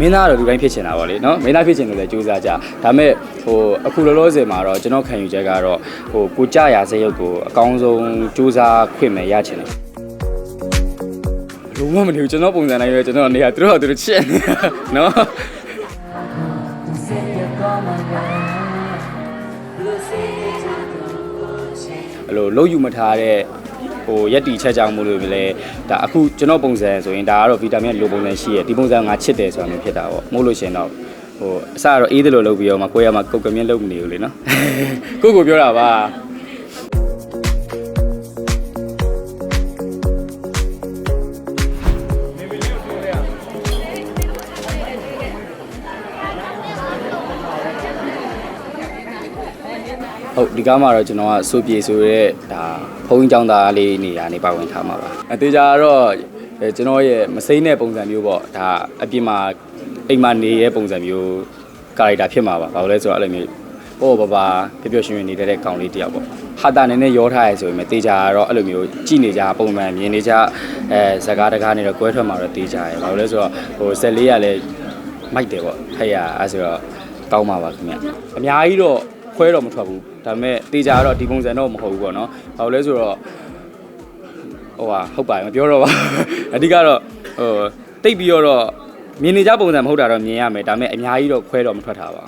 မင်းသားကတော့လူတိုင်းဖြစ်ချင်တာပေါ့လေနော်မင်းသားဖြစ်ချင်လို့လည်းကြိုးစားကြဒါပေမဲ့ဟိုအခုလောလောဆယ်မှာတော့ကျွန်တော်ခံယူချက်ကတော့ဟိုကိုကြရစရုပ်ကိုအကောင်းဆုံးကြိုးစားခွင့်မဲ့ရချင်တယ်လုံးဝမနေဘူးကျွန်တော်ပုံစံတိုင်းပဲကျွန်တော်နေရာသူတို့ကသူတို့ချစ်နေတာနော်အဲ့လိုလုံးယူမထားတဲ့ ဟိုရက်တီချက်ကြောင်မှုလို့ပဲလေဒါအခုကျွန်တော်ပုံစံဆိုရင်ဒါကတော့ဗီတာမင်လိုပုံစံရှိရဒီပုံစံငါချစ်တယ်ဆိုတာမျိုးဖြစ်တာပေါ့မို့လို့ရှရင်တော့ဟိုအစကတော့အေးတယ်လို့လုပ်ပြီးတော့မှကိုယ်ရမှာကုတ်ကမြင်းလုပ်မနေဘူးလေနော်ကိုကိုပြောတာပါဟုတ်ဒီကားမှာတော့ကျွန်တော်ကစိုးပြေဆိုရဲဒါ ဖုန်းကြောင်းသားလေးနေရာနေပါဝင်ထားမှာပါအသေးကြတော့အဲကျွန်တော်ရဲ့မစိမ့်တဲ့ပုံစံမျိုးပေါ့ဒါအပြင်မှာအိမ်မှာနေရဲ့ပုံစံမျိုးကာရိုက်တာဖြစ်မှာပါဘာလို့လဲဆိုတော့အဲ့လိုမျိုးပေါ့ပါပါပျော်ပျော်ရွှင်ရွှင်နေတဲ့ကောင်လေးတယောက်ပေါ့ဟာတာနေနဲ့ရောထားရဲဆိုရင်မသေးကြတော့အဲ့လိုမျိုးကြည်နေကြပုံမှန်မြင်နေကြအဲဇကားတကားနေတော့ကွဲထွက်မှာတော့သေးကြရဲဘာလို့လဲဆိုတော့ဟိုဆက်လေးကလည်းမိုက်တယ်ပေါ့ထိုက်ရအဲဆိုတော့ကောင်းပါပါခင်ဗျအများကြီးတော့ ခွဲတော့မထွက်ဘူးဒါပေမဲ့တေချာတော့ဒီပုံစံတော့မဟုတ်ဘူးပေါ့နော်ဘာလို့လဲဆိုတော့ဟိုဟာဟုတ်ပါမပြောတော့ပါအဓိကတော့ဟိုတိတ်ပြီးတော့မြင်နေကြပုံစံမဟုတ်တာတော့မြင်ရမယ်ဒါပေမဲ့အများကြီးတော့ခွဲတော့မထွက်တာပါ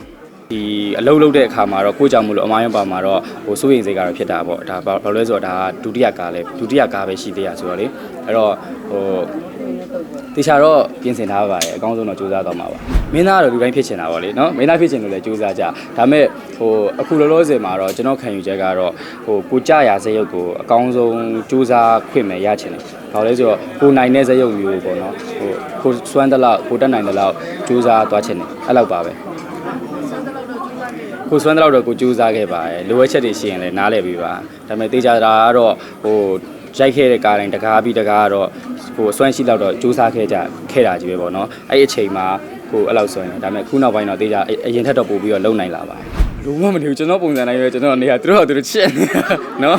ဒီအလုံးလုံးတဲ့အခါမှာတော့ကိုကြောင့်မလို့အမားရပါမှာတော့ဟိုစိုးရင်စိတ်ကတော့ဖြစ်တာပေါ့ဒါဘာဘာလို့လဲဆိုတော့ဒါဒုတိယကားလဲဒုတိယကားပဲရှိသေးရဆိုတော့လေအဲ့တော့ဟိုတေချာတော့ပြင်ဆင်ထားပါတယ်အကောင်းဆုံးတော့စူးစမ်းသွားမှာပါမင်းသားကတော့လူတိုင်းဖြစ်ချင်တာပေါ့လေနော်မင်းသားဖြစ်ချင်လို့လည်းစူးစမ်းကြဒါပေမဲ့ဟိုအခုလောလောဆယ်မှာတော့ကျွန်တော်ခံယူချက်ကတော့ဟိုကိုကြရစရုပ်ကိုအကောင်းဆုံးစူးစမ်းခွင့်မဲ့ရချင်တယ်ဘာလို့လဲဆိုတော့ကိုနိုင်တဲ့စရုပ်မျိုးပေါ့နော်ဟိုကိုစွမ်းတဲ့လောက်ကိုတက်နိုင်တဲ့လောက်စူးစမ်းသွားချင်တယ်အဲ့လောက်ပါပဲ ကိုစွမ်းတဲ့လောက်တော့ကိုစူးစမ်းခဲ့ပါတယ်လိုအပ်ချက်တွေရှိရင်လည်းနားလည်ပြီးပါဒါပေမဲ့တေချာတာကတော့ဟိုရိုက်ခဲ့တဲ့ကားတိုင်းတကားပြီးတကားကတော့ဟိုအစွမ်းရှိလောက်တော့စူးစမ်းခဲ့ကြခဲ့တာကြီးပဲပေါ့နော်အဲ့ဒီအချိန်မှာကိုအဲ့လောက်ဆိုရင်ဒါပေမဲ့ခုနောက်ပိုင်းတော့တေချာအရင်ထက်တော့ပို့ပြီးတော့လုံနိုင်လာပါတယ်လုံးဝမနေဘူးကျွန်တော်ပုံစံတိုင်းပဲကျွန်တော်နေရာသူတို့ကသူတို့ချစ်နေတာနော်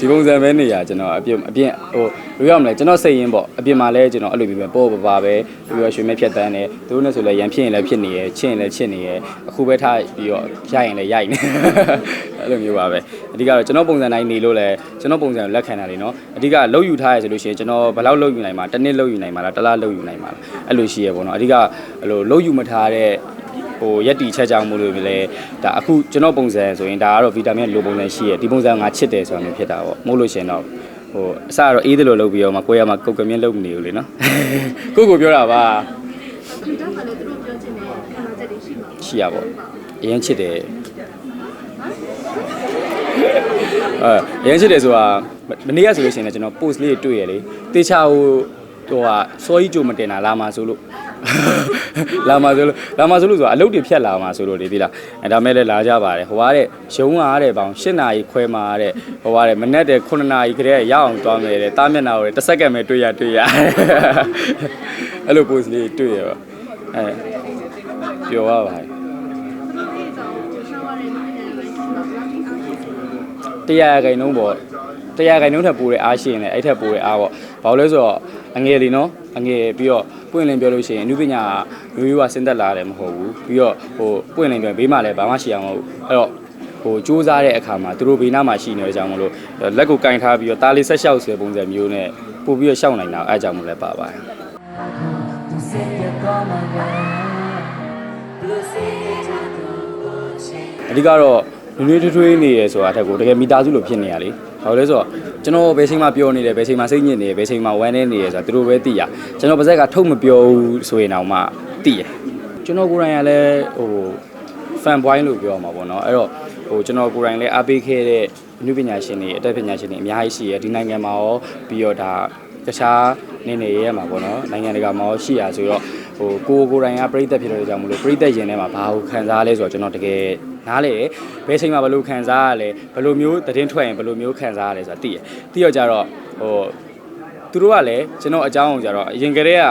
ဒီပုံစံပဲနေရကျွန်တော်အပြစ်အပြစ်ဟိုလိုရမလဲကျွန်တော်စိတ်ရင်းပေါ့အပြစ်မှာလဲကျွန်တော်အဲ့လိုမျိုးပဲပေါ့ပါပါပဲပြီးတော့ရွှေမဲဖြတ်တန်းတယ်သူတို့နဲ့ဆိုလဲရန်ဖြစ်ရင်လည်းဖြစ်နေရယ်ချစ်ရင်လည်းချစ်နေရယ်အခုပဲထားပြီးတော့ရိုက်ရင်လည်းရိုက်နေအဲ့လိုမျိုးပါပဲအဓိကတော့ကျွန်တော်ပုံစံတိုင်းနေလို့လဲကျွန်တော်ပုံစံကိုလက်ခံတာလေနော်အဓိကလှုပ်ယူထားရဆိုလို့ရှိရင်ကျွန်တော်ဘယ်လောက်လှုပ်ယူနိုင်မှာတစ်နှစ်လှုပ်ယူနိုင်မှာလားတစ်လလှုပ်ယူနိုင်မှာလားအဲ့လိုရှိရပေါ့နော်အဓိကအဲ့လိုလှုပ်ယူမထားတဲ့ ဟိုရက်တီချက်ကြောင်မှုလို့ပဲလေဒါအခုကျွန်တော်ပုံစံဆိုရင်ဒါကတော့ဗီတာမင်လိုပုံစံရှိရဒီပုံစံငါချစ်တယ်ဆိုတာမျိုးဖြစ်တာပေါ့မို့လို့ရှင်တော့ဟိုအစကတော့အေးတယ်လို့လုပ်ပြီးတော့မှကိုယ်ရမှာကုတ်ကမြင်းလုပ်မနေဘူးလေနော်ကိုကိုပြောတာပါဒီတော့ကလည်းသူတို့ပြောချင်တဲ့ခံစားချက်တွေရှိမှာရှိရပေါ့အရင်ချစ်တယ်အဲအရင်ချစ်တယ်ဆိုတာမနေ့ကဆိုလို့ရှိရင်လည်းကျွန်တော် post လေးတွေ့ရလေတေချာဟိုဟိုဟာစောကြီးကြိုမတင်တာလာမှာဆိုလို့ လာမှာဆိုလို့လာမှာဆိုလို့ဆိုတာအလုပ်တွေဖြတ်လာမှာဆိုလို့လေဒီလားအဲဒါမဲ့လည်းလာကြပါတယ်ဟိုကတဲ့ရုံးကားတဲ့ပေါင်၈နာရီခွဲမှာတဲ့ဟိုကတဲ့မနေ့တဲ့9နာရီခရဲရအောင်သွားမယ်တဲ့တားမျက်နှာကိုတဲ့တစ်စက္ကန့်ပဲတွေ့ရတွေ့ရအဲ့လို post လေးတွေ့ရပါအဲပျော်ရပါတယ်ဒီကောင်ကိုရှောင်းရတဲ့နေရာတွေမှာဘလောက်ထိအားရှိစေလဲတရားခိုင်နှုံးပေါ့တရားခိုင်နှုံးထပ်ပိုးတဲ့အားရှိရင်လည်းအဲ့ထက်ပိုးတဲ့အားပေါ့ဘာလို့လဲဆိုတော့အငယ်လီနော် အငယ်ပြီးတော့ပွင့်လင်းပြောလို့ရှိရင်အနုပညာရိုးရိုးကစဉ်သက်လာတယ်မဟုတ်ဘူးပြီးတော့ဟိုပွင့်လင်းပြောရင်ဘေးမှာလည်းဘာမှရှိအောင်မဟုတ်ဘူးအဲ့တော့ဟိုစူးစမ်းတဲ့အခါမှာသူတို့ဘေးနားမှာရှိနေတဲ့အကြောင်းမလို့လက်ကိုကင်ထားပြီးတော့တားလေးဆက်လျှောက်ဆွဲပုံစံမျိုးနဲ့ပို့ပြီးတော့ရှောက်နိုင်တာအဲ့အကြောင်းမလို့လည်းပါပါတယ် Tu sei que como Blue City Tattoo အဓိကတော့နွေးနွေးထွေးထွေးနေရဆိုတာအထက်ကိုတကယ်မိသားစုလိုဖြစ်နေရလေဘာလို့လဲဆိုတော့ ကျွန်တော်ဘယ်ချိန်မှပြောနေတယ်ဘယ်ချိန်မှစိတ်ညစ်နေတယ်ဘယ်ချိန်မှဝမ်းနေနေရဆိုတာသူတို့ပဲသိရကျွန်တော်ပါဇက်ကထုတ်မပြောဘူးဆိုရင်တော့မှသိရကျွန်တော်ကိုယ်တိုင်ကလည်းဟို fan boy လို့ပြောမှာပေါ့နော်အဲ့တော့ဟိုကျွန်တော်ကိုယ်တိုင်လည်းအားပေးခဲ့တဲ့အနုပညာရှင်တွေအတတ်ပညာရှင်တွေအများကြီးရှိရဒီနိုင်ငံမှာရောပြီးတော့ဒါတခြားနေနေရဲမှာပေါ့နော်နိုင်ငံတကာမှာရောရှိရဆိုတော့ဟိုကိုယ်ကိုယ်တိုင်ကပြိသက်ဖြစ်တဲ့ကြောင့်မလို့ပြိသက်ရင်ထဲမှာဘာကိုခံစားလဲဆိုတော့ကျွန်တော်တကယ် နားလေတယ်ဘယ်ချိန်မှာဘယ်လိုခံစားရလဲဘယ်လိုမျိုးသတင်းထွက်ရင်ဘယ်လိုမျိုးခံစားရလဲဆိုတာသိရသိရကြတော့ဟိုသူတို့ကလည်းကျွန်တော်အကြောင်းကိုကြတော့အရင်ကတည်းက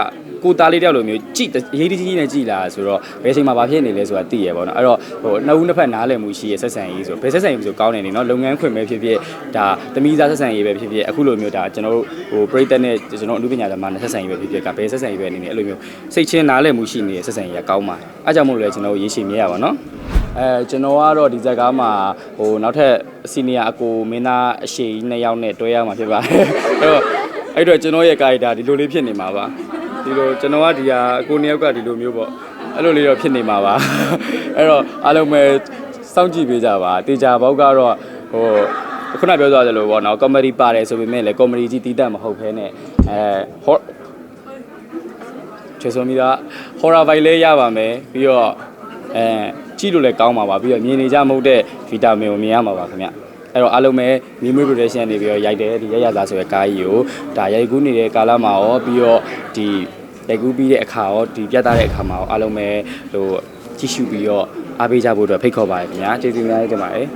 ကိုသားလေးတယောက်လိုမျိုးကြည်အရေးတကြီးနဲ့ကြည်လာဆိုတော့ဘယ်အချိန်မှာဘာဖြစ်နေလဲဆိုတာသိရပါတော့အဲ့တော့ဟိုနှစ်ဦးနှစ်ဖက်နားလည်မှုရှိရဆက်ဆံရေးဆိုဘယ်ဆက်ဆံရေးဆိုကောင်းနေနေเนาะလုပ်ငန်းခွင်ပဲဖြစ်ဖြစ်ဒါသမီးသားဆက်ဆံရေးပဲဖြစ်ဖြစ်အခုလိုမျိုးဒါကျွန်တော်တို့ဟိုပရိသတ်နဲ့ကျွန်တော်အမှုပညာသမားနဲ့ဆက်ဆံရေးပဲဖြစ်ဖြစ်ကဘယ်ဆက်ဆံရေးပဲနေနေအဲ့လိုမျိုးစိတ်ချင်းနားလည်မှုရှိနေတဲ့ဆက်ဆံရေးကကောင်းပါအားကြောင့်မို့လို့လဲကျွန်တော်တို့ရေရှည်မြဲရပါเนาะ အဲကျွန်တော်ကတော့ဒီဇက်ကားမှာဟိုနောက်ထပ်စီနီယာအကိုမင်းသားအရှိကြီးနှစ်ယောက်နဲ့တွဲရမှာဖြစ်ပါတယ်အဲ့တော့အဲ့တော့ကျွန်တော်ရဲ့ကာရီတာဒီလိုလေးဖြစ်နေမှာပါဒီလိုကျွန်တော်ကဒီဟာအကိုနှစ်ယောက်ကဒီလိုမျိုးပေါ့အဲ့လိုလေးတော့ဖြစ်နေမှာပါအဲ့တော့အားလုံးပဲစောင့်ကြည့်ပေးကြပါတေချာဘောက်ကတော့ဟိုခုနပြောသွားသလိုပေါ့နော်ကောမဒီပါတယ်ဆိုပေမဲ့လည်းကောမဒီကြီးတီးတတ်မဟုတ်ဘဲနဲ့အဲဟောချေဆိုမီတာဟော်ရာဘိုင်လေးရပါမယ်ပြီးတော့အဲ ကြည့်လို့လည်းကောင်းပါပါပြီးတော့မြင်နေကြမဟုတ်တဲ့ဗီတာမင်ကိုမြင်ရမှာပါခင်ဗျအဲ့တော့အားလုံးပဲမီမွေး production နေပြီးတော့ရိုက်တယ်ဒီရရသားဆိုတဲ့ကားကြီးကိုဒါရိုက်ကူးနေတဲ့ကာလမှာရောပြီးတော့ဒီရိုက်ကူးပြီးတဲ့အခါရောဒီပြတ်သားတဲ့အခါမှာရောအားလုံးပဲဟိုကြည့်ရှုပြီးတော့အားပေးကြဖို့အတွက်ဖိတ်ခေါ်ပါတယ်ခင်ဗျာကျေးဇူးများတင်ပါတယ်